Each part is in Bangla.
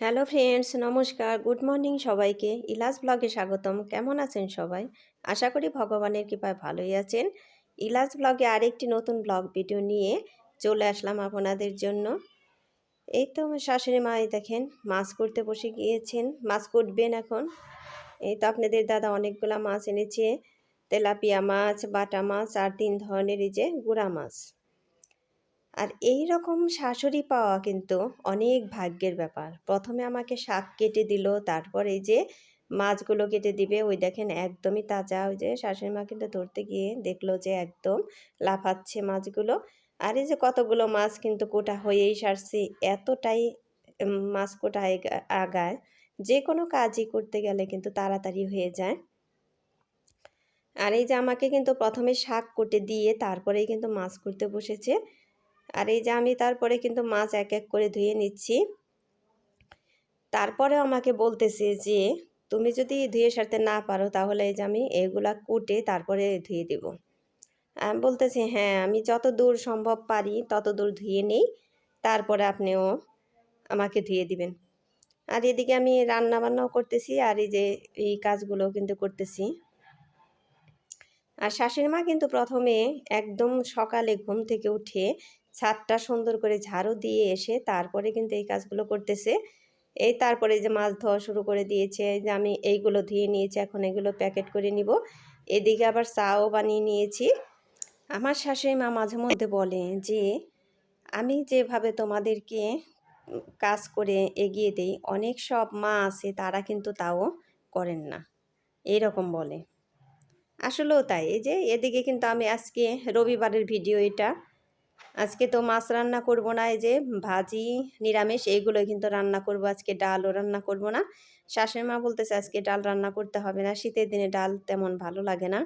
হ্যালো ফ্রেন্ডস, নমস্কার। গুড মর্নিং সবাইকে। ইলাস ব্লগে স্বাগতম। কেমন আছেন সবাই? আশা করি ভগবানের কৃপায় ভালোই আছেন। ইলাস ব্লগে আরেকটি নতুন ব্লগ ভিডিও নিয়ে চলে আসলাম আপনাদের জন্য। এই তো শাশুড়ি মা দেখেন, মাছ করতে বসে গিয়েছেন। মাছ করবেন এখন। এই তো আপনাদের দাদা অনেকগুলা মাছ এনেছে। তেলাপিয়া মাছ, বাটা মাছ, আর তিন ধরনের এই যে গুড়া মাছ। আর এই রকম শাশুড়ি পাওয়া কিন্তু অনেক ভাগ্যের ব্যাপার। প্রথমে আমাকে শাক কেটে দিল, তারপর এই যে মাছগুলো কেটে দিবে, ওই দেখেন একদমই তাজা। ওই যে শাশুড়ি মা কিন্তু ধরতে গিয়ে দেখল যে একদম লাফাচ্ছে মাছগুলো। আর এই যে কতগুলো মাছ কিন্তু কোটা হয়েই সারছি, এতটাই মাছ কোটা আগায়। যে কোনো কাজই করতে গেলে কিন্তু তাড়াতাড়ি হয়ে যায়। আর এই যে আমাকে কিন্তু প্রথমে শাক কোটে দিয়ে তারপরেই কিন্তু মাছ করতে বসেছে। আর এই যে আমি তারপরে কিন্তু মাছ এক এক করে ধুয়ে নিচ্ছি। তারপরে আমাকে বলতেছে যে, তুমি যদি ধুয়ে সারতে না পারো তাহলে এই যে আমি এগুলা কুটে তারপরে ধুয়ে দেব। আমি বলতেছি হ্যাঁ আমি যত দূর সম্ভব পারি তত দূর ধুয়ে নেই, তারপরে আপনিও আমাকে ধুয়ে দিবেন। আর এদিকে আমি রান্না বান্নাও করতেছি আর এই যে এই কাজগুলো কিন্তু করতেছি। আর শাশুড়ি মা কিন্তু প্রথমে একদম সকালে ঘুম থেকে উঠে ছাদটা সুন্দর করে ঝাড়ু দিয়ে এসে তারপরে কিন্তু এই কাজগুলো করতেছে। এই তারপরে যে মাছ ধোয়া শুরু করে দিয়েছে যে আমি এইগুলো ধুয়ে নিয়েছি, এখন এগুলো প্যাকেট করে নিব। এদিকে আবার চাও বানিয়ে নিয়েছি। আমার শাশুড়ি মা মাঝে মধ্যে বলে যে, আমি যেভাবে তোমাদেরকে কাজ করে এগিয়ে দেই, অনেক সব মা আছে তারা কিন্তু তাও করেন না। এই রকম বলে। আসলেও তাই, এই যে এদিকে কিন্তু আমি আজকে রবিবারের ভিডিও এটা আজকে তো মাছ রান্না করব না, এই যে ভাজি, নিরামিষ এইগুলো কিন্তু রান্না করব। আজকে ডালও রান্না করব না। শাশুড়ি মা বলতেছে, আজকে ডাল রান্না করতে হবে না, শীতের দিনে ডাল তেমন ভালো লাগে না।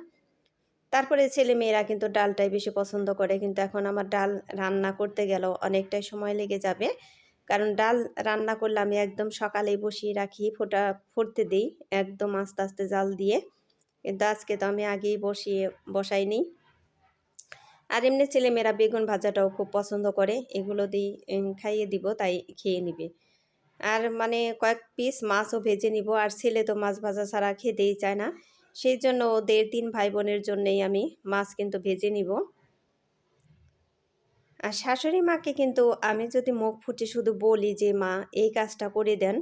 তারপরে ছেলে মেয়েরা কিন্তু ডালটাই বেশি পছন্দ করে, কিন্তু এখন আমার ডাল রান্না করতে গেলেও অনেকটাই সময় লেগে যাবে। কারণ ডাল রান্না করলে আমি একদম সকালেই বসিয়ে রাখি, ফোটা, ফুটতে দিই, একদম আস্তে আস্তে জাল দিয়ে। কিন্তু আজকে তো আমি আগেই বসিয়ে বসাই নিই আর এমনি ছেলেমেয়েরা বেগুন ভাজাটাও খুব পছন্দ করে, এগুলো দিয়ে খাইয়ে দিব, তাই খেয়ে নিবে। আর মানে কয়েক পিস মাছও ভেজে নিব, আর ছেলে তো মাছ ভাজা ছাড়া খেতেই চায় না। সেই জন্য ওদের তিন ভাই বোনের জন্যেই আমি মাছ কিন্তু ভেজে নিব। আর শাশুড়ি মাকে কিন্তু আমি যদি মুখ ফুটে শুধু বলি যে, মা, এই কাজটা করে দেন,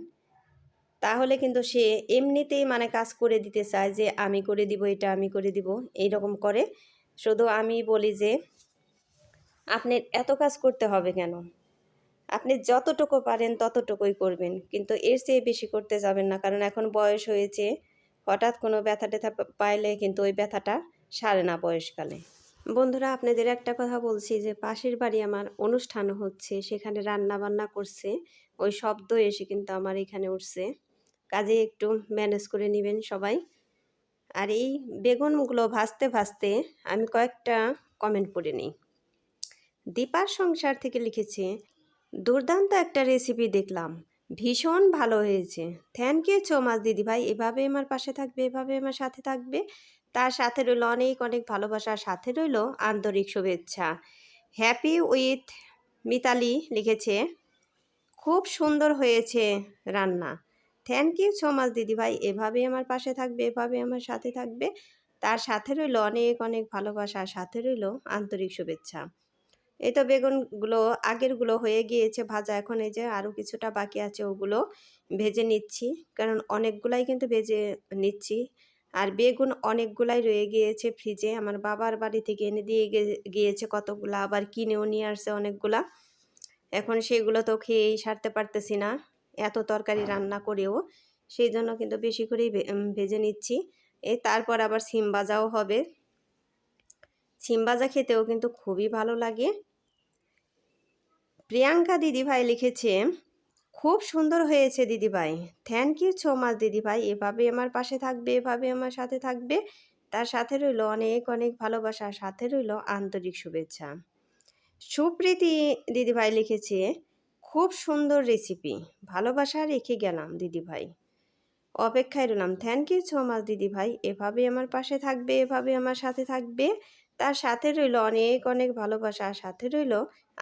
তাহলে কিন্তু সে এমনিতেই মানে কাজ করে দিতে চায় যে, আমি করে দিব, এটা আমি করে দিব। এই রকম করে শুধু আমি বলি যে, আপনি এত কাজ করতে হবে কেন? আপনি যতটুকু পারেন ততটুকুই করবেন, কিন্তু এর চেয়ে বেশি করতে যাবেন না, কারণ এখন বয়স হয়েছে, হঠাৎ কোনো ব্যথা টেথা পাইলে কিন্তু ওই ব্যথাটা সারে না বয়সকালে। বন্ধুরা, আপনাদের একটা কথা বলছি যে, পাশের বাড়ি আমার অনুষ্ঠান হচ্ছে, সেখানে রান্না বান্না করছে, ওই শব্দ এসে কিন্তু আমার এখানে উঠছে। কাজে একটু ম্যানেজ করে নেবেন সবাই। আর এই বেগুনগুলো ভাজতে ভাজতে আমি কয়েকটা কমেন্ট পড়ে নিই। দীপার সংসার থেকে লিখেছে, দুর্দান্ত একটা রেসিপি দেখলাম। ভীষণ ভালো হয়েছে। থ্যাংক ইউ সো মাচ দিদিভাই। এভাবে আমার পাশে থাকবে, এভাবে আমার সাথে থাকবে। তার সাথে রইল অনেক অনেক ভালোবাসার সাথে রইল আন্তরিক শুভেচ্ছা। হ্যাপি উইথ মিতালি লিখেছে, খুব সুন্দর হয়েছে রান্না। থ্যাংক ইউ সো মাচ দিদিভাই এভাবে আমার পাশে থাকবে এভাবে আমার সাথে থাকবে। তার সাথে রইল অনেক অনেক ভালোবাসা সাথে রইল আন্তরিক শুভেচ্ছা। এই তো বেগুনগুলো আগেরগুলো হয়ে গিয়েছে ভাজা। এখন এই যে আরও কিছুটা বাকি আছে, ওগুলো ভেজে নিচ্ছি। কারণ অনেকগুলাই কিন্তু ভেজে নিচ্ছি। আর বেগুন অনেকগুলাই রয়ে গিয়েছে ফ্রিজে। আমার বাবার বাড়ি থেকে এনে দিয়ে গিয়েছে কতগুলা, আবার কিনেও নিয়ে আসছে অনেকগুলা। এখন সেগুলো তো খেয়েই সারতে পারতেছি না। এত তরকারি রান্না করেও সেই জন্য কিন্তু বেশি করেই ভেজে নিচ্ছি। এই তারপর আবার সিম ভাজাও হবে। সিম ভাজা খেতেও কিন্তু খুবই ভালো লাগে। প্রিয়াঙ্কা দিদিভাই লিখেছে, খুব সুন্দর হয়েছে দিদিভাই। থ্যাংক ইউ সো মাচ দিদিভাই। এভাবে আমার পাশে থাকবে, এভাবে আমার সাথে থাকবে। তার সাথে রইল অনেক অনেক ভালোবাসা। সাথে রইল আন্তরিক শুভেচ্ছা। সুপ্রীতি দিদিভাই লিখেছে খুব সুন্দর রেসিপি ভালোবাসা রেখে গেলাম, দিদিভাই। অপেক্ষায় রইলাম থ্যাংক ইউ সো মাচ দিদিভাই। এভাবে আমার পাশে থাকবে এভাবে আমার সাথে থাকবে। তার সাথে রইল অনেক অনেক ভালোবাসা সাথে রইল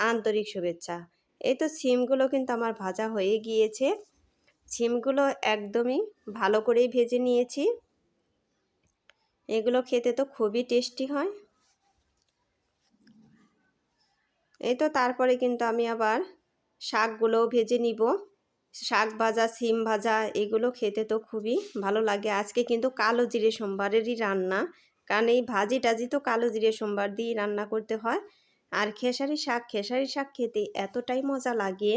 আন্তরিক শুভেচ্ছা। এই তো সিমগুলো কিন্তু আমার ভাজা হয়ে গিয়েছে। সিমগুলো একদমই ভালো করেই ভেজে নিয়েছি। এগুলো খেতে তো খুবই টেস্টি হয়। এই তো তারপরে কিন্তু আমি আবার শাকগুলোও ভেজে নিব। শাক ভাজা, সিম ভাজা, এগুলো খেতে তো খুবই ভালো লাগে। আজকে কিন্তু কালো জিরে সোমবারেরই রান্না। কারণ এই ভাজি টাজি তো কালো জিরে সোমবার দিয়েই রান্না করতে হয়। আর খেসারি শাক খেসারি শাক খেতে এতটাই মজা লাগে।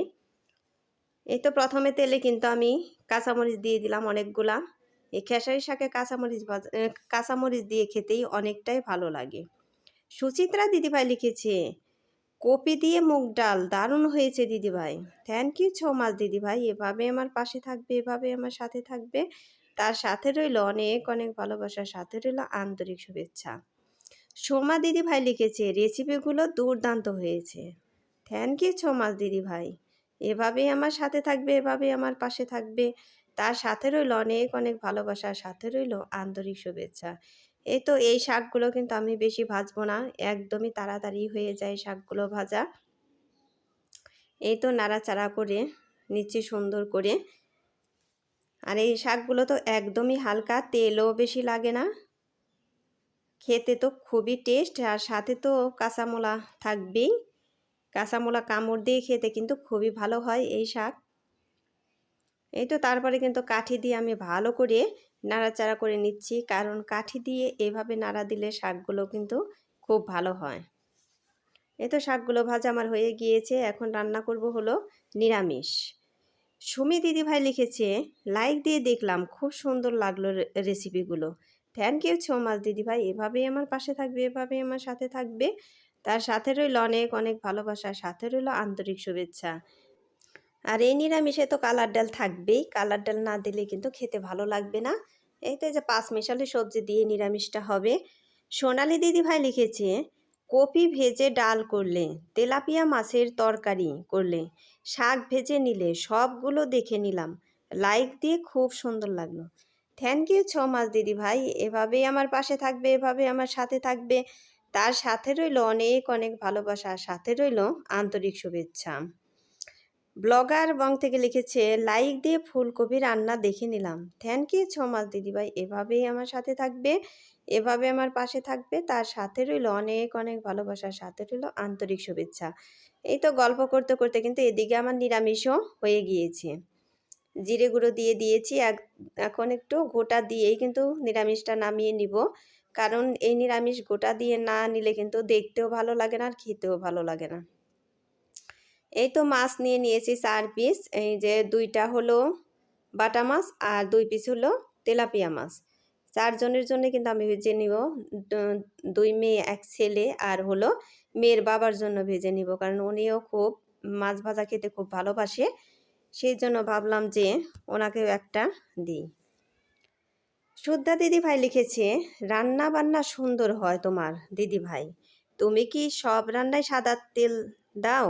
এই তো প্রথমে তেলে কিন্তু আমি কাঁচামরিচ দিয়ে দিলাম অনেকগুলা। এই খেসারি শাকে কাঁচামরিচ ভাজা কাঁচামরিচ দিয়ে খেতেই অনেকটাই ভালো লাগে। সুচিত্রা দিদিভাই লিখেছে কপি দিয়ে মুগ ডাল, দারুণ হয়েছে দিদিভাই। থ্যাংক ইউ ছো মাচ দিদিভাই। এভাবে আমার পাশে থাকবে, এভাবে আমার সাথে থাকবে। তার সাথে রইল অনেক অনেক ভালোবাসার সাথে রইল আন্তরিক শুভেচ্ছা। সোমা দিদিভাই লিখেছে রেসিপিগুলো দুর্দান্ত হয়েছে। থ্যাংক ইউ ছো মাচ দিদিভাই। এভাবেই আমার সাথে থাকবে এভাবেই আমার পাশে থাকবে। তার সাথে রইল অনেক অনেক ভালোবাসার সাথে রইল আন্তরিক শুভেচ্ছা। এই তো এই শাকগুলো কিন্তু আমি বেশি ভাজবো না, একদমই তাড়াতাড়ি হয়ে যায় শাকগুলো ভাজা। এই তো নাড়াচাড়া করে নিচ্ছি সুন্দর করে। আর এই শাকগুলো তো একদমই হালকা, তেলও বেশি লাগে না। খেতে তো খুবই টেস্ট, আর সাথে তো কাঁচামোলা থাকবেই। কাঁচামোলা কামড় দিয়ে খেতে কিন্তু খুবই ভালো হয় এই শাক। এই তো তারপরে কিন্তু কাঠি দিয়ে আমি ভালো করে নাড়াচাড়া করে নিচ্ছি। কারণ কাঠি দিয়ে এভাবে নাড়া দিলে শাকগুলো কিন্তু খুব ভালো হয়। এ তো শাকগুলো ভাজা আমার হয়ে গিয়েছে। এখন রান্না করব হলো নিরামিষ। সুমি দিদিভাই লিখেছে লাইক দিয়ে দেখলাম, খুব সুন্দর লাগল রেসিপিগুলো থ্যাংক ইউ ছো মাচ দিদিভাই। এভাবেই আমার পাশে থাকবে, এভাবেই আমার সাথে থাকবে। তার সাথে রইল অনেক অনেক ভালোবাসা। সাথে রইল আন্তরিক শুভেচ্ছা। আর এই নিরামিষে তো কালার ডাল থাকবেই। কালার ডাল না দিলে কিন্তু খেতে ভালো লাগবে না। এই তো যে পাঁচ মিশালি সবজি দিয়ে নিরামিষটা হবে। সোনালি দিদি ভাই লিখেছে, কপি ভেজে ডাল করলে, তেলাপিয়া মাছের তরকারি করলে, শাক ভেজে নিলে সবগুলো দেখে নিলাম। লাইক দিয়ে খুব সুন্দর লাগল। থ্যাংক ইউ ছ মাস দিদি ভাই। এভাবেই আমার পাশে থাকবে এভাবে আমার সাথে থাকবে। তার সাথে রইল অনেক অনেক ভালোবাসা। সাথে রইল আন্তরিক শুভেচ্ছা। ব্লগার বং থেকে লিখেছে, লাইক দিয়ে ফুলকপি রান্না দেখে নিলাম। থ্যাংক ইউ ছ মাস দিদিভাই। এভাবেই আমার সাথে থাকবে, এভাবে আমার পাশে থাকবে। তার সাথে রইল অনেক অনেক ভালোবাসার, সাথে রইল আন্তরিক শুভেচ্ছা। এই তো গল্প করতে করতে কিন্তু এদিকে আমার নিরামিষও হয়ে গিয়েছে। জিরে গুঁড়ো দিয়ে দিয়েছি। এখন একটু গোটা দিয়েই কিন্তু নিরামিষটা নামিয়ে নিব। কারণ এই নিরামিষ গোটা দিয়ে না নিলে কিন্তু দেখতেও ভালো লাগে না আর খেতেও ভালো লাগে না। এই তো মাছ নিয়ে নিয়েছি চার পিস এই যে দুইটা হলো বাটা মাছ আর দুই পিস হলো তেলাপিয়া মাছ। চারজনের জন্য কিন্তু আমি ভেজে নিব। দুই মেয়ে, এক ছেলে আর হলো মেয়ের বাবার জন্য ভেজে নিব কারণ উনিও খুব মাছ ভাজা খেতে খুব ভালোবাসে। সেই জন্য ভাবলাম যে ওনাকেও একটা দিই। শুদ্ধা দিদি ভাই লিখেছে, রান্না বান্না সুন্দর হয় তোমার দিদি ভাই তুমি কি সব রান্নায় সাদা তেল দাও?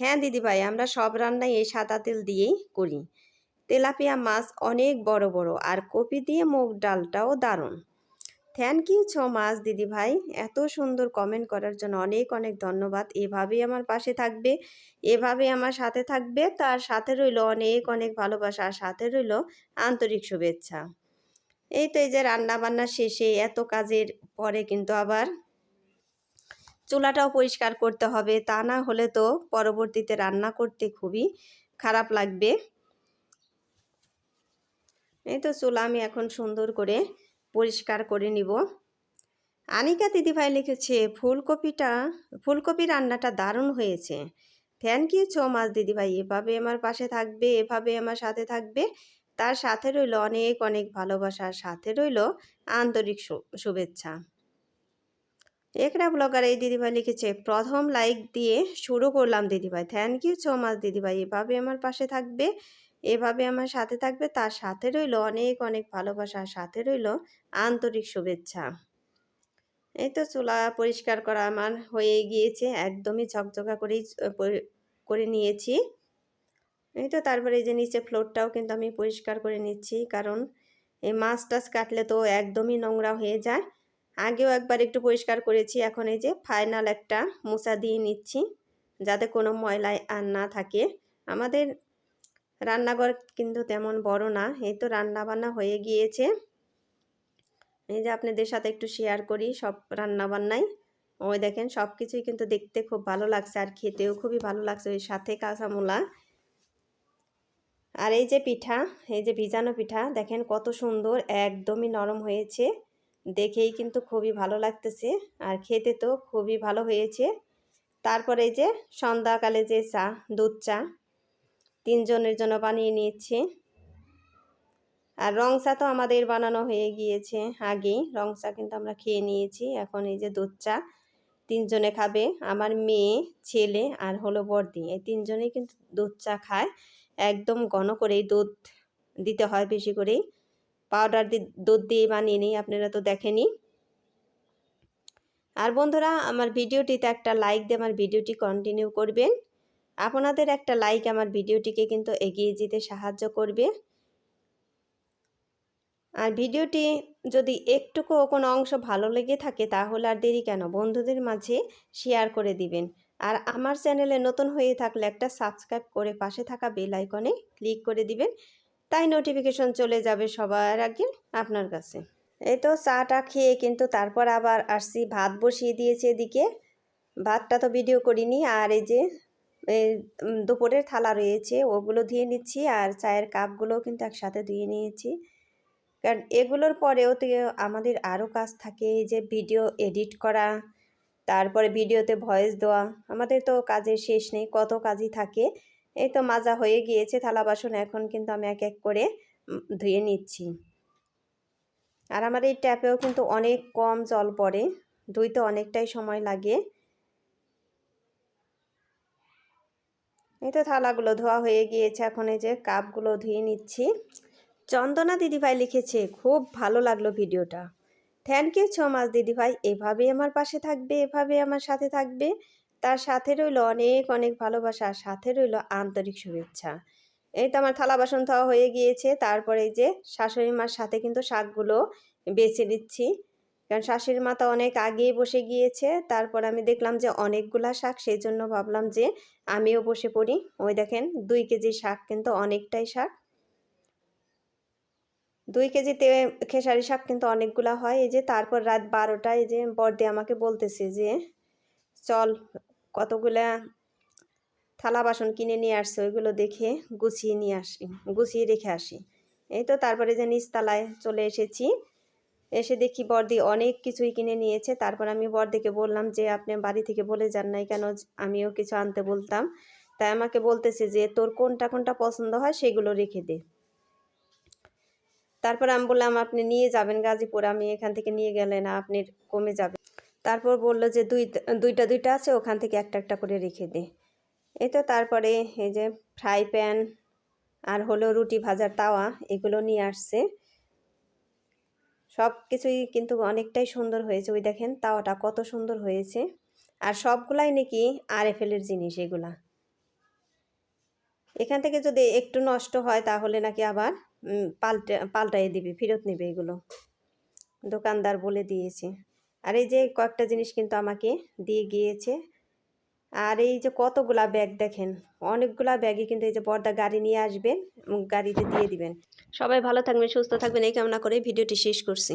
হ্যাঁ দিদিভাই, আমরা সব রান্নাই এই সাদা তেল দিয়েই করি। তেলাপিয়া মাছ অনেক বড় বড়, আর কপি দিয়ে মুগ ডালটাও দারুণ। থ্যাংক ইউ ছ মাছ দিদিভাই। এত সুন্দর কমেন্ট করার জন্য অনেক অনেক ধন্যবাদ। এভাবেই আমার পাশে থাকবে এভাবে আমার সাথে থাকবে। তার সাথে রইল অনেক অনেক ভালোবাসা, আর সাথে রইল আন্তরিক শুভেচ্ছা। এই তো এই যে রান্না বান্না শেষে এত কাজের পরে কিন্তু আবার চুলাটাও পরিষ্কার করতে হবে। তা না হলে তো পরবর্তীতে রান্না করতে খুবই খারাপ লাগবে। এই তো চুলা আমি এখন সুন্দর করে পরিষ্কার করে নিব। আনিকা দিদিভাই লিখেছে, ফুলকপিটা, ফুলকপি রান্নাটা দারুণ হয়েছে। থ্যাংক ইউ ছো মাছ দিদিভাই। এভাবে আমার পাশে থাকবে, এভাবে আমার সাথে থাকবে। তার সাথে রইল অনেক অনেক ভালোবাসার, সাথে রইল আন্তরিক শুভেচ্ছা। একরা ব্লগার এই দিদিভাই লিখেছে, প্রথম লাইক দিয়ে শুরু করলাম দিদিভাই। থ্যাংক ইউ সো মাচ দিদিভাই। এভাবে আমার পাশে থাকবে, এভাবে আমার সাথে থাকবে। তার সাথে রইল অনেক অনেক ভালোবাসার সাথে রইল আন্তরিক শুভেচ্ছা। এই তো চুলা পরিষ্কার করা আমার হয়ে গিয়েছে। একদমই ঝকঝকা করেই করে নিয়েছি। এই তো তারপরে এই যে নিচে ফ্লোরটাও কিন্তু আমি পরিষ্কার করে নিচ্ছি। কারণ এই মাছ টাছ কাটলে তো একদমই নোংরা হয়ে যায়। আগেও একবার একটু পরিষ্কার করেছি। এখন এই যে ফাইনাল একটা মোচা দিয়ে নিচ্ছি, যাতে কোনো ময়লায় আর না থাকে। আমাদের রান্নাঘর কিন্তু তেমন বড় না, এই তো রান্না বান্না হয়ে গিয়েছে। এই যে আপনাদের সাথে একটু শেয়ার করি সব রান্না বান্নাই ওই দেখেন সব কিছুই কিন্তু দেখতে খুব ভালো লাগছে আর খেতেও খুবই ভালো লাগছে ওই সাথে কাঁচামূলা। আর এই যে পিঠা, এই যে ভিজানো পিঠা, দেখেন কত সুন্দর, একদমই নরম হয়েছে। দেখেই কিন্তু খুবই ভালো লাগতেছে। আর খেতে তো খুবই ভালো হয়েছে। তারপরে এই যে সন্ধ্যাকালে যে চা, দুধ চা, তিনজনের জন্য বানিয়ে নিয়েছি। আর রং চা তো আমাদের বানানো হয়ে গিয়েছে আগেই। রং চা কিন্তু আমরা খেয়ে নিয়েছি। এখন এই যে দুধ চা তিনজনে খাবে। আমার মেয়ে, ছেলে আর হলো বর্দি এই তিনজনেই কিন্তু দুধ চা খায়। একদম ঘন করেই দুধ দিতে হয় বেশি করেই। পাউডার দুধ দিয়ে বানিয়ে নিই, আপনারা তো দেখেনি আর বন্ধুরা, আমার ভিডিওটিতে একটা লাইক দিয়ে আমার ভিডিওটি কন্টিনিউ করবেন। আপনাদের একটা লাইক আমার ভিডিওটিকে কিন্তু এগিয়ে যেতে সাহায্য করবে। আর ভিডিওটি যদি একটুকু কোনো অংশ ভালো লেগে থাকে, তাহলে আর দেরি কেন? বন্ধুদের মাঝে শেয়ার করে দিবেন। আর আমার চ্যানেলে নতুন হয়ে থাকলে একটা সাবস্ক্রাইব করে পাশে থাকা বেল আইকনে ক্লিক করে দিবেন। তাই নোটিফিকেশন চলে যাবে সবার আগে আপনার কাছে। এই তো চাটা খেয়ে কিন্তু তারপর আবার আসছি, ভাত বসিয়ে দিয়েছি এদিকে। ভাতটা তো ভিডিও করিনি, আর এই যে দুপুরের থালা রয়েছে, ওগুলো ধুয়ে নিচ্ছি, আর চায়ের কাপগুলোও কিন্তু একসাথে ধুয়ে নিয়েছি। কারণ এগুলোর পরেও তো আমাদের আরও কাজ থাকে যে ভিডিও এডিট করা, তারপরে ভিডিওতে ভয়েস দেওয়া, আমাদের তো কাজের শেষ নেই, কত কাজই থাকে। এই তো মাজা হয়ে গিয়েছে, থালা বাসন এখন কিন্তু আমি এক এক করে ধুয়ে নিচ্ছি। আর আমার এই ট্যাপেও কিন্তু অনেক কম জল পড়ে, ধুইতে অনেকটাই সময় লাগে। এই তো থালাগুলো ধোয়া হয়ে গিয়েছে, এখন এই যে কাপগুলো ধুয়ে নিচ্ছি। চন্দনা দিদিভাই লিখেছে, খুব ভালো লাগল ভিডিওটা। থ্যাংক ইউ সো মাচ দিদিভাই, এভাবেই আমার পাশে থাকবে এভাবে আমার সাথে থাকবে। তার সাথে রইল অনেক অনেক ভালোবাসা সাথে রইল আন্তরিক শুভেচ্ছা। এই তো আমার থালা বাসন ধোয়া হয়ে গিয়েছে। তারপরে এই যে শাশুড়ি মার সাথে কিন্তু শাকগুলো বেছে দিচ্ছি কারণ শাশুড়ি মা তো অনেক আগেই বসে গিয়েছে। তারপর আমি দেখলাম যে অনেকগুলা শাক সেই জন্য ভাবলাম যে আমিও বসে পড়ি। ওই দেখেন, দুই কেজি শাক কিন্তু অনেকটাই শাক। দুই কেজিতে খেসারি শাক কিন্তু অনেকগুলা হয়। এই যে তারপর রাত বারোটায় যে বর্দি আমাকে বলতেছে যে চল, কতগুলা থালা বাসন কিনে নিয়ে আসছে, ওইগুলো দেখে গুছিয়ে নিয়ে আসি, গুছিয়ে রেখে আসি। এই তো তারপরে যে নিচতলায় চলে এসেছি, এসে দেখি বর্দি অনেক কিছুই কিনে নিয়েছে। তারপর আমি বর্দিকে বললাম যে, আপনি বাড়ি থেকে বলে যান নাই কেন? আমিও কিছু আনতে বলতাম। তাই আমাকে বলতেছে যে, তোর কোনটা কোনটা পছন্দ হয় সেগুলো রেখে দে। তারপর আমি বললাম, আপনি নিয়ে যাবেন গাজীপুর, আমি এখান থেকে নিয়ে গেলে না, আপনি কমে যাবে। তারপর বলল যে দুই, দুইটা দুইটা আছে, ওখান থেকে একটা একটা করে রেখে দে। এই তো তারপরে এই যে ফ্রাই প্যান আর হলো রুটি ভাজার তাওয়া, এগুলো নিয়ে আসছে। সব কিছুই কিন্তু অনেকটাই সুন্দর হয়েছে। ওই দেখেন তাওয়াটা কত সুন্দর হয়েছে। আর সবগুলাই নাকি আর এফেলের জিনিস এগুলা। এখান থেকে যদি একটু নষ্ট হয়, তাহলে নাকি আবার পাল্টে পাল্টাই দিবে, ফেরত নেবে এগুলো। দোকানদার বলে দিয়েছে। আর এই যে কয়েকটা জিনিস কিন্তু আমাকে দিয়ে গিয়েছে। আর এই যে কতগুলা ব্যাগ দেখেন, অনেকগুলা ব্যাগই কিন্তু এই যে পর্দা গাড়ি নিয়ে আসবেন গাড়িতে দিয়ে দিবেন। সবাই ভালো থাকবেন, সুস্থ থাকবেন, এই কামনা করে ভিডিওটি শেষ করছি।